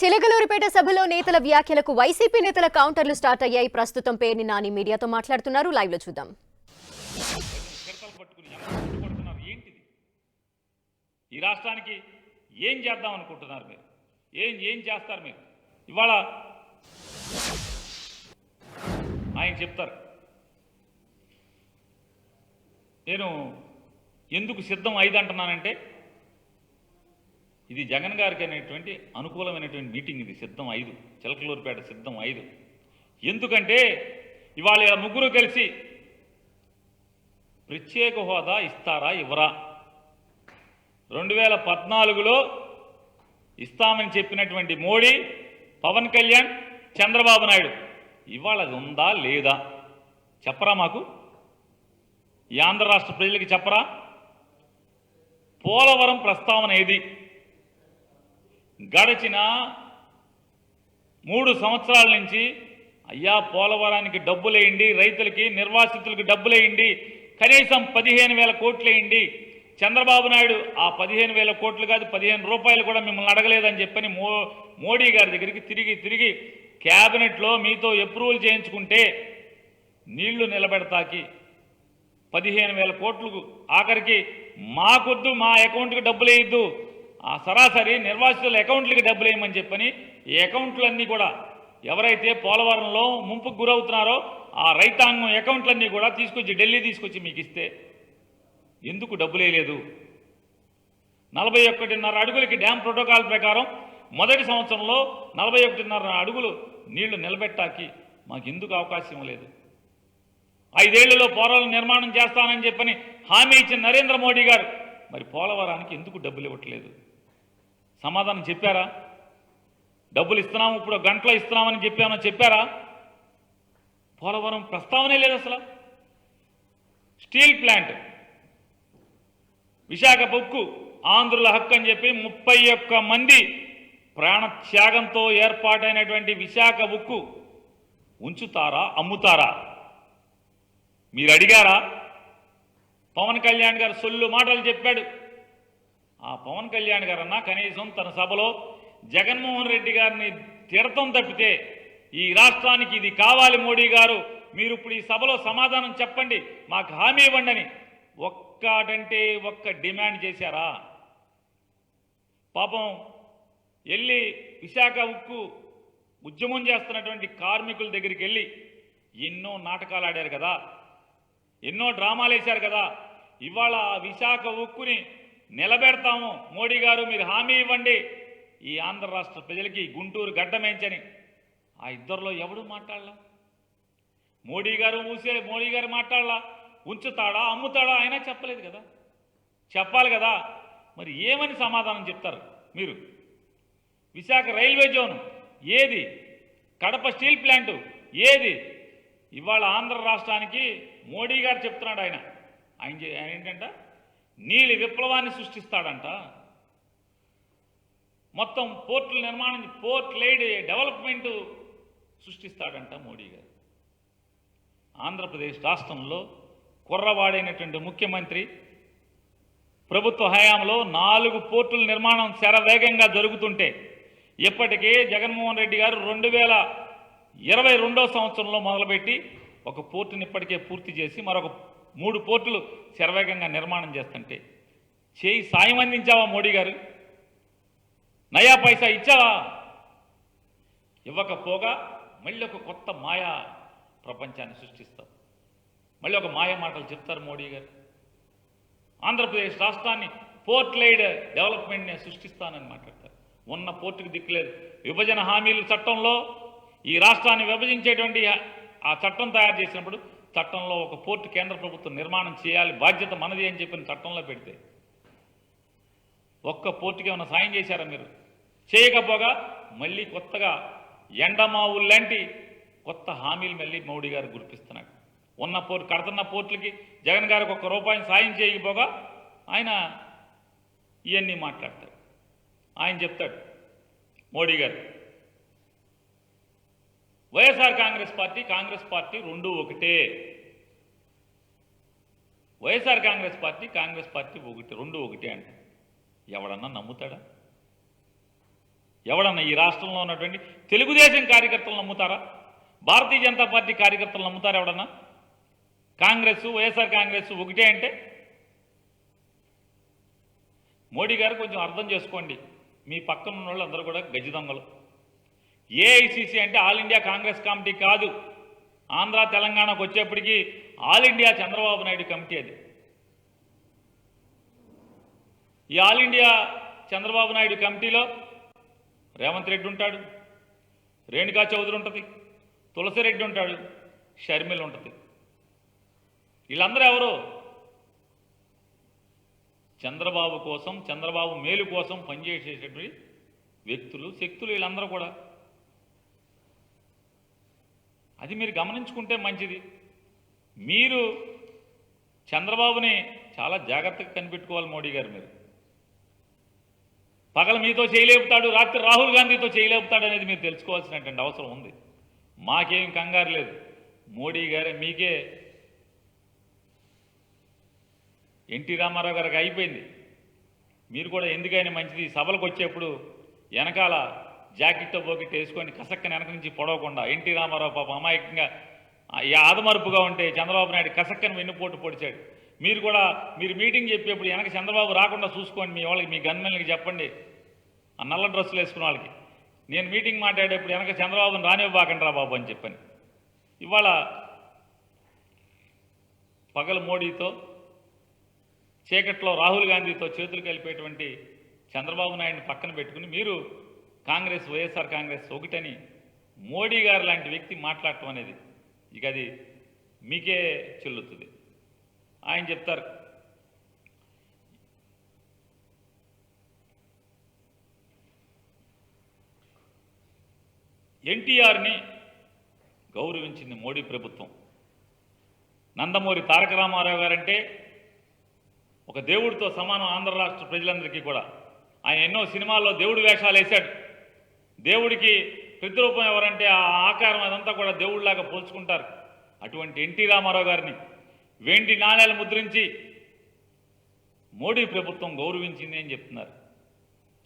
చిలకలూరిపేట సభలో నేతల వ్యాఖ్యలకు వైసీపీ నేతల కౌంటర్లు స్టార్ట్ అయ్యాయి. ప్రస్తుతం పేర్ని నాని మీడియాతో మాట్లాడుతున్నారు. లైవ్లో చూద్దాం. ఏంటిది ఈ రాష్ట్రానికి ఏం చేద్దాం అనుకుంటున్నారు మీరు? ఏం ఏం చేస్తారు మీరు? ఇవాళ ఆయన చెప్తారు. నేను ఎందుకు సిద్ధం ఐదు అంటున్నానంటే ఇది జగన్ గారికి అనేటువంటి అనుకూలమైనటువంటి మీటింగ్ ఇది సిద్ధం ఐదు. చిలకలూరుపేట సిద్ధం ఐదు. ఎందుకంటే ఇవాళ ఇలా ముగ్గురు కలిసి ప్రత్యేక హోదా ఇస్తారా ఇవ్వరా? రెండు వేల పద్నాలుగులో ఇస్తామని చెప్పినటువంటి మోడీ పవన్ కళ్యాణ్ చంద్రబాబు నాయుడు. ఇవాళ అది ఉందా లేదా? చెప్పరా మాకు? ఈ ఆంధ్ర రాష్ట్ర ప్రజలకి చెప్పరా? పోలవరం ప్రస్తావన ఏది? గడిచిన మూడు సంవత్సరాల నుంచి అయ్యా పోలవరానికి డబ్బులేయండి రైతులకి నిర్వాసితులకు డబ్బులేయండి కనీసం పదిహేను వేల కోట్లేయండి చంద్రబాబు నాయుడు ఆ పదిహేను వేల కోట్లు కాదు పదిహేను రూపాయలు కూడా మిమ్మల్ని అడగలేదని చెప్పని మో మోడీ గారి దగ్గరికి తిరిగి తిరిగి క్యాబినెట్లో మీతో అప్రూవల్ చేయించుకుంటే నీళ్ళు నిలబెడతాకి పదిహేను వేల కోట్లకు ఆఖరికి మాకొద్దు మా అకౌంట్కి డబ్బులు వేయద్దు. ఆ సరాసరి నిర్వాసితుల అకౌంట్లకి డబ్బులు వేయమని చెప్పని ఈ అకౌంట్లన్నీ కూడా ఎవరైతే పోలవరంలో ముంపుకు గురవుతున్నారో ఆ రైతాంగం అకౌంట్లన్నీ కూడా తీసుకొచ్చి ఢిల్లీ తీసుకొచ్చి మీకు ఇస్తే ఎందుకు డబ్బులు వేయలేదు? నలభై ఒకటిన్నర అడుగులకి డ్యామ్ ప్రోటోకాల్ ప్రకారం మొదటి సంవత్సరంలో నలభై ఒకటిన్నర అడుగులు నీళ్ళు నిలబెట్టాకి మాకు ఎందుకు అవకాశం లేదు? ఐదేళ్ళలో పోలవరం నిర్మాణం చేస్తానని చెప్పని హామీ ఇచ్చిన నరేంద్ర మోడీ గారు మరి పోలవరానికి ఎందుకు డబ్బులు ఇవ్వట్లేదు? సమాధానం చెప్పారా? డబ్బులు ఇస్తున్నాము ఇప్పుడు గంటలో ఇస్తున్నామని చెప్పామని చెప్పారా? పోలవరం ప్రస్తావనే లేదు అసలు. స్టీల్ ప్లాంట్ విశాఖ బొక్కు ఆంధ్రుల హక్కు అని చెప్పి ముప్పై ఒక్క మంది ప్రాణ త్యాగంతో ఏర్పాటైనటువంటి విశాఖ ఉక్కు ఉంచుతారా అమ్ముతారా? మీరు అడిగారా? పవన్ కళ్యాణ్ గారు సొల్లు మాటలు చెప్పాడు. ఆ పవన్ కళ్యాణ్ గారన్నా కనీసం తన సభలో జగన్మోహన్ రెడ్డి గారిని తిడతం తప్పితే ఈ రాష్ట్రానికి ఇది కావాలి మోడీ గారు. మీరు ఇప్పుడు ఈ సభలో సమాధానం చెప్పండి. మాకు హామీ ఇవ్వండి అని ఒక్కటంటే ఒక్క డిమాండ్ చేశారా? పాపం వెళ్ళి విశాఖ ఉక్కు ఉద్యమం చేస్తున్నటువంటి కార్మికుల దగ్గరికి వెళ్ళి ఎన్నో నాటకాలు ఆడారు కదా. ఎన్నో డ్రామాలు వేశారు కదా. ఇవాళ విశాఖ ఉక్కుని నిలబెడతాము. మోడీ గారు మీరు హామీ ఇవ్వండి. ఈ ఆంధ్ర రాష్ట్ర ప్రజలకి గుంటూరు గడ్డమేంచని ఆ ఇద్దరిలో ఎవడు మాట్లాడలా? మోడీ గారు ఊసే మోడీ గారు మాట్లాడలా? ఉంచుతాడా అమ్ముతాడా? అయినా చెప్పలేదు కదా. చెప్పాలి కదా. మరి ఏమని సమాధానం చెప్తారు మీరు? విశాఖ రైల్వే జోన్ ఏది? కడప స్టీల్ ప్లాంటు ఏది? ఇవాళ ఆంధ్ర రాష్ట్రానికి మోడీ గారు చెప్తున్నాడు ఆయన. ఆయన ఏంటంటే ఆయన నీలి విప్లవాన్ని సృష్టిస్తాడంట. మొత్తం పోర్టుల నిర్మాణం పోర్ట్ లైడ్ డెవలప్మెంట్ సృష్టిస్తాడంట మోడీ గారు. ఆంధ్రప్రదేశ్ రాష్ట్రంలో కుర్రవాడైనటువంటి ముఖ్యమంత్రి ప్రభుత్వ హయాంలో నాలుగు పోర్టుల నిర్మాణం శరవేగంగా జరుగుతుంటే ఇప్పటికే జగన్మోహన్ రెడ్డి గారు రెండు వేల ఇరవై రెండో సంవత్సరంలో మొదలుపెట్టి ఒక పోర్టుని ఇప్పటికే పూర్తి చేసి మరొక మూడు పోర్టులు శరవేగంగా నిర్మాణం చేస్తుంటే చేయి సాయం అందించావా మోడీ గారు? నయా పైసా ఇచ్చావా? ఇవ్వకపోగా మళ్ళీ ఒక కొత్త మాయా ప్రపంచాన్ని సృష్టిస్తాం మళ్ళీ ఒక మాయ మాటలు చెప్తారు మోడీ గారు. ఆంధ్రప్రదేశ్ రాష్ట్రాన్ని పోర్ట్ లైడ్ డెవలప్మెంట్ని సృష్టిస్తానని మాట్లాడతారు. ఉన్న పోర్టుకు దిక్కులేదు. విభజన హామీల చట్టంలో ఈ రాష్ట్రాన్ని విభజించేటువంటి ఆ చట్టం తయారు చేసినప్పుడు చట్టంలో ఒక పోర్టు కేంద్ర ప్రభుత్వం నిర్మాణం చేయాలి బాధ్యత మనది అని చెప్పిన చట్టంలో పెడితే. ఒక్క పోర్టుకి ఏమైనా సాయం చేశారా మీరు? చేయకపోగా మళ్ళీ కొత్తగా ఎండమావులు లాంటి కొత్త హామీలు మళ్ళీ మోడీ గారు గుర్పిస్తున్నాడు ఉన్న పోర్టు కడుతున్న పోర్టులకి జగన్ గారికి ఒక్క రూపాయిని సాయం చేయకపోగా ఆయన ఇవన్నీ మాట్లాడతాడు ఆయన చెప్తాడు మోడీ గారు YSR Congress party Congress party రెండు ఒకటే. YSR Congress party Congress party ఒకటి రెండు ఒకటే అంట ఎవడన్నా నమ్ముతాడా? ఎవడన్నా ఈ రాష్ట్రంలో ఉన్నటువంటి తెలుగుదేశం కార్యకర్తలు నమ్ముతారా? భారతీయ జనతా పార్టీ కార్యకర్తలు నమ్ముతారా ఎవడన్నా? కాంగ్రెస్ వైఎస్ఆర్ కాంగ్రెస్ ఒకటే అంటే? మోడీ గారు కొంచెం అర్థం చేసుకోండి. మీ పక్కన ఉన్న వాళ్ళు అందరూ కూడా గజి దొంగలు. ఏఐసిసి అంటే ఆల్ ఇండియా కాంగ్రెస్ కమిటీ కాదు. ఆంధ్ర తెలంగాణకు వచ్చేప్పటికీ all India Chandrababu Naidu committee అది. ఈ ఆల్ ఇండియా చంద్రబాబు నాయుడు కమిటీలో రేవంత్ రెడ్డి ఉంటాడు రేణుకా చౌదరి ఉంటుంది తులసిరెడ్డి ఉంటాడు షర్మిల ఉంటుంది. వీళ్ళందరూ ఎవరు? చంద్రబాబు కోసం చంద్రబాబు మేలు కోసం పనిచేసేటటువంటి వ్యక్తులు శక్తులు వీళ్ళందరూ కూడా. అది మీరు గమనించుకుంటే మంచిది. మీరు చంద్రబాబుని చాలా జాగ్రత్తగా కనిపెట్టుకోవాలి మోడీ గారు మీరు. పగల మీతో చేయలేపుతాడు రాత్రి రాహుల్ గాంధీతో చేయలేపుతాడు అనేది మీరు తెలుసుకోవాల్సినటువంటి అవసరం ఉంది. మాకేం కంగారు లేదు. మోడీ గారే మీకే ఎన్టీ రామారావు గారికి అయిపోయింది. మీరు కూడా ఎందుకైనా మంచిది. సభలకు వచ్చేప్పుడు వెనకాల జాకెట్ పోకెట్ వేసుకొని కసక్కని వెనక నుంచి పొడవకుండా ఎన్టీ రామారావు పాప అమాయకంగా ఈ ఆదమరుపుగా ఉంటే చంద్రబాబు నాయుడు కసక్కని వెన్నుపోటు పొడిచాడు. మీరు కూడా మీరు మీటింగ్ చెప్పేప్పుడు వెనక చంద్రబాబు రాకుండా చూసుకోండి మీ వాళ్ళకి మీ గన్మెన్లకి చెప్పండి. ఆ నల్ల డ్రెస్సులు వేసుకున్న వాళ్ళకి. నేను మీటింగ్ మాట్లాడేప్పుడు వెనక చంద్రబాబును రానివ్వబాకండి రా బాబు అని చెప్పాను. ఇవాళ పగలు మోడీతో చీకట్లో రాహుల్ గాంధీతో చేతులు కలిపేటువంటి చంద్రబాబు నాయుడిని పక్కన పెట్టుకుని మీరు కాంగ్రెస్ వైఎస్ఆర్ కాంగ్రెస్ ఒకటని మోడీ గారు లాంటి వ్యక్తి మాట్లాడటం అనేది ఇక అది మీకే చెల్లుతుంది. ఆయన చెప్తారు ఎన్టీఆర్ని గౌరవించింది మోడీ ప్రభుత్వం. నందమూరి తారక రామారావు గారంటే ఒక దేవుడితో సమానం ఆంధ్ర రాష్ట్ర ప్రజలందరికీ కూడా. ఆయన ఎన్నో సినిమాల్లో దేవుడు వేషాలు వేశాడు. దేవుడికి ప్రతిరూపం ఎవరంటే ఆ ఆకారం అదంతా కూడా దేవుడిలాగా పోల్చుకుంటారు. అటువంటి ఎన్టీ రామారావు గారిని వెండి నాణ్యాలు ముద్రించి మోడీ ప్రభుత్వం గౌరవించింది అని చెప్తున్నారు.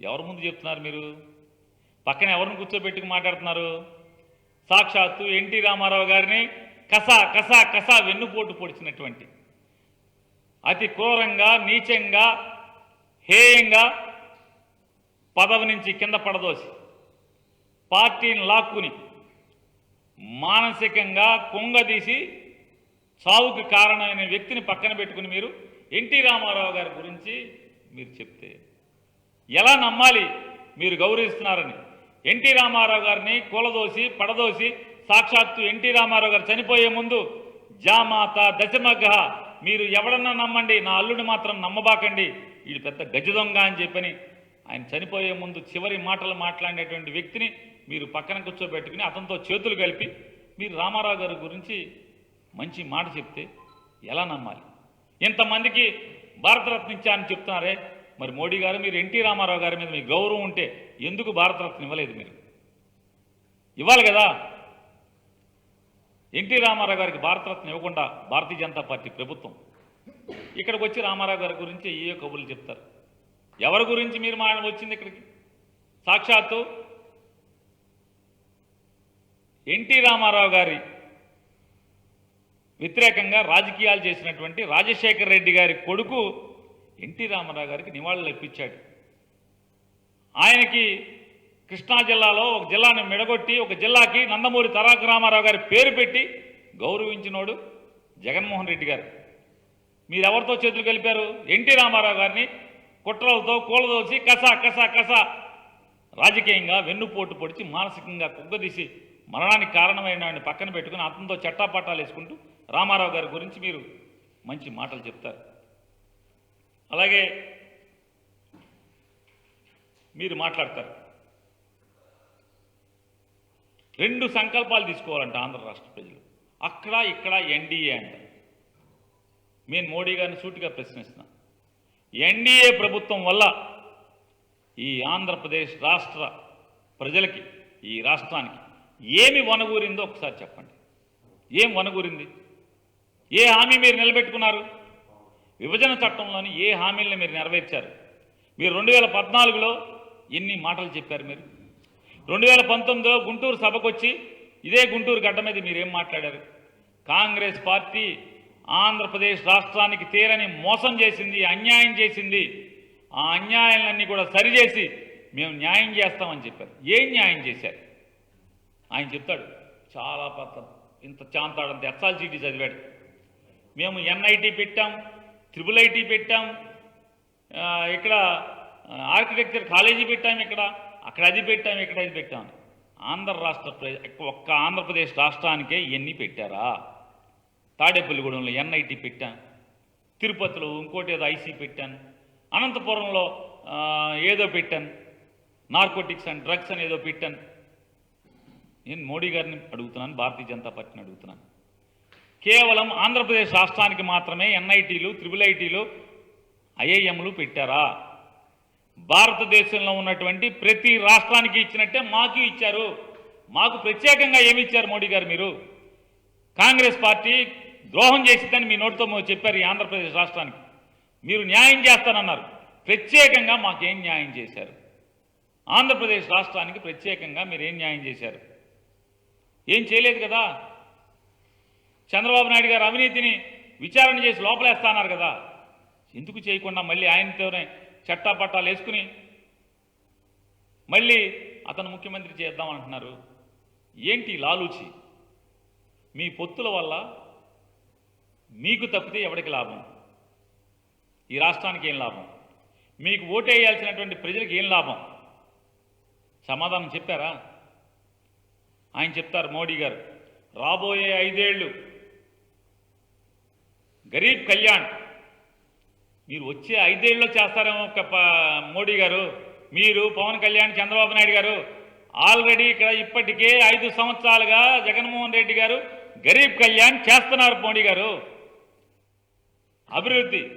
ఎవరి ముందు చెప్తున్నారు మీరు? పక్కన ఎవరిని కూర్చోబెట్టుకు మాట్లాడుతున్నారు? సాక్షాత్తు ఎన్టీ రామారావు గారిని కసా కసా కసా వెన్నుపోటు పొడిచినటువంటి అతి క్రూరంగా నీచంగా హేయంగా పదవి నుంచి కింద పడదోసి పార్టీని లాక్కుని మానసికంగా కుంగదీసి చావుకి కారణమైన వ్యక్తిని పక్కన పెట్టుకుని మీరు ఎన్టీ రామారావు గారి గురించి మీరు చెప్తే ఎలా నమ్మాలి మీరు గౌరవిస్తున్నారని? ఎన్టీ రామారావు గారిని కూలదోసి పడదోసి సాక్షాత్తు ఎన్టీ రామారావు గారు చనిపోయే ముందు జామాత దశమగ్గ మీరు ఎవడన్నా నమ్మండి నా అల్లుడిని మాత్రం నమ్మబాకండి వీడు పెద్ద గజ దొంగ అని చెప్పని ఆయన చనిపోయే ముందు చివరి మాటలు మాట్లాడేటువంటి వ్యక్తిని మీరు పక్కన కూర్చోబెట్టుకుని అతనితో చేతులు కలిపి మీరు రామారావు గారి గురించి మంచి మాట చెప్తే ఎలా నమ్మాలి? ఇంతమందికి భారతరత్న ఇచ్చా అని చెప్తున్నారే. మరి మోడీ గారు మీరు ఎన్టీ రామారావు గారి మీద మీ గౌరవం ఉంటే ఎందుకు భారతరత్న ఇవ్వలేదు మీరు? ఇవ్వాలి కదా. ఎన్టీ రామారావు గారికి భారతరత్న ఇవ్వకుండా భారతీయ జనతా పార్టీ ప్రభుత్వం. ఇక్కడికి వచ్చి రామారావు గారి గురించి ఏ కబుర్లు చెప్తారు? ఎవరి గురించి మీరు మా వచ్చింది ఇక్కడికి? సాక్షాత్తు ఎన్టీ రామారావు గారి వ్యతిరేకంగా రాజకీయాలు చేసినటువంటి రాజశేఖర రెడ్డి గారి కొడుకు ఎన్టీ రామారావు గారికి నివాళులు ఇప్పించాడు ఆయనకి కృష్ణా జిల్లాలో ఒక జిల్లాను మెడగొట్టి ఒక జిల్లాకి నందమూరి తారక రామారావు గారి పేరు పెట్టి గౌరవించినోడు జగన్మోహన్ రెడ్డి గారు. మీరెవరితో చేతులు కలిపారు? ఎన్టీ రామారావు గారిని కుట్రలతో కూలదోసి కసా కసా కసా రాజకీయంగా వెన్నుపోటు పొడిచి మానసికంగా కుగ్గదీసి మరణానికి కారణమైన ఆయన పక్కన పెట్టుకుని అతనితో చట్టాపట్టాలు వేసుకుంటూ రామారావు గారి గురించి మీరు మంచి మాటలు చెప్తారు. అలాగే మీరు మాట్లాడతారు. రెండు సంకల్పాలు తీసుకోవాలంట ఆంధ్ర రాష్ట్ర ప్రజలు. అక్కడ ఇక్కడ ఎన్డీఏ అంట. నేను మోడీ గారిని సూటిగా ప్రశ్నిస్తున్నా. ఎన్డీఏ ప్రభుత్వం వల్ల ఈ ఆంధ్రప్రదేశ్ రాష్ట్ర ప్రజలకి ఈ రాష్ట్రానికి ఏమి వనగూరిందో ఒకసారి చెప్పండి. ఏం వనగూరింది? ఏ హామీ మీరు నిలబెట్టుకున్నారు? విభజన చట్టంలోని ఏ హామీలను మీరు నెరవేర్చారు? మీరు రెండు వేల పద్నాలుగులో ఎన్ని మాటలు చెప్పారు మీరు? రెండు వేల పంతొమ్మిదిలో గుంటూరు సభకు వచ్చి ఇదే గుంటూరు గడ్డ మీద మీరేం మాట్లాడారు? కాంగ్రెస్ పార్టీ ఆంధ్రప్రదేశ్ రాష్ట్రానికి తీరని మోసం చేసింది అన్యాయం చేసింది. ఆ అన్యాయాలన్నీ కూడా సరిచేసి మేము న్యాయం చేస్తామని చెప్పారు. ఏం న్యాయం చేశారు? ఆయన చెప్తాడు చాలా పెద్ద ఇంత చాంతాడంత ఎస్ఆల్సీటీ చదివాడు. మేము ఎన్ఐటి పెట్టాం త్రిబుల్ ఐటీ పెట్టాం ఇక్కడ ఆర్కిటెక్చర్ కాలేజీ పెట్టాం ఇక్కడ అక్కడ అది పెట్టాం ఇక్కడ అది పెట్టాం ఆంధ్ర రాష్ట్ర ఒక్క ఆంధ్రప్రదేశ్ రాష్ట్రానికే ఇవన్నీ పెట్టారా? తాడేపల్లిగూడెంలో ఎన్ఐటి పెట్టాను తిరుపతిలో ఇంకోటి ఏదో ఐసీ పెట్టాను అనంతపురంలో ఏదో పెట్టాను నార్కోటిక్స్ అండ్ డ్రగ్స్ అని ఏదో పెట్టాను నేను మోడీ గారిని అడుగుతున్నాను భారతీయ జనతా పార్టీని అడుగుతున్నాను. కేవలం ఆంధ్రప్రదేశ్ రాష్ట్రానికి మాత్రమే ఎన్ఐటీలు త్రిబుల్ ఐటీలు ఐఐఎంలు పెట్టారా? భారతదేశంలో ఉన్నటువంటి ప్రతి రాష్ట్రానికి ఇచ్చినట్టే మాకు ఇచ్చారు. మాకు ప్రత్యేకంగా ఏమి ఇచ్చారు మోడీ గారు మీరు? కాంగ్రెస్ పార్టీ ద్రోహం చేసిందని మీ నోటితో చెప్పారు ఈ ఆంధ్రప్రదేశ్ రాష్ట్రానికి. మీరు న్యాయం చేస్తానన్నారు. ప్రత్యేకంగా మాకేం న్యాయం చేశారు? ఆంధ్రప్రదేశ్ రాష్ట్రానికి ప్రత్యేకంగా మీరు ఏం న్యాయం చేశారు? ఏం చేయలేదు కదా? చంద్రబాబు నాయుడు గారు అవినీతిని విచారణ చేసి లోపలేస్తాన్నారు కదా? ఎందుకు చేయకుండా మళ్ళీ ఆయనతోనే చట్టాపట్టాలు వేసుకుని మళ్ళీ అతను ముఖ్యమంత్రి చేద్దాం అంటున్నారు? ఏంటి లాలూచి? మీ పొత్తుల వల్ల మీకు తప్పితే ఎవరికి లాభం? ఈ రాష్ట్రానికి ఏం లాభం? మీకు ఓటేయాల్సినటువంటి ప్రజలకు ఏం లాభం? సమాధానం చెప్పారా? ఆయన చెప్తారు మోడీ గారు రాబోయే ఐదేళ్ళు గరీబ్ కళ్యాణ్ మీరు వచ్చే ఐదేళ్ళలో చేస్తారేమో మోడీ గారు మీరు పవన్ కళ్యాణ్ చంద్రబాబు నాయుడు గారు ఆల్రెడీ ఇక్కడ ఇప్పటికే ఐదు సంవత్సరాలుగా జగన్మోహన్ రెడ్డి గారు గరీబ్ కళ్యాణ్ చేస్తున్నారు మోడీ గారు. అభివృద్ధి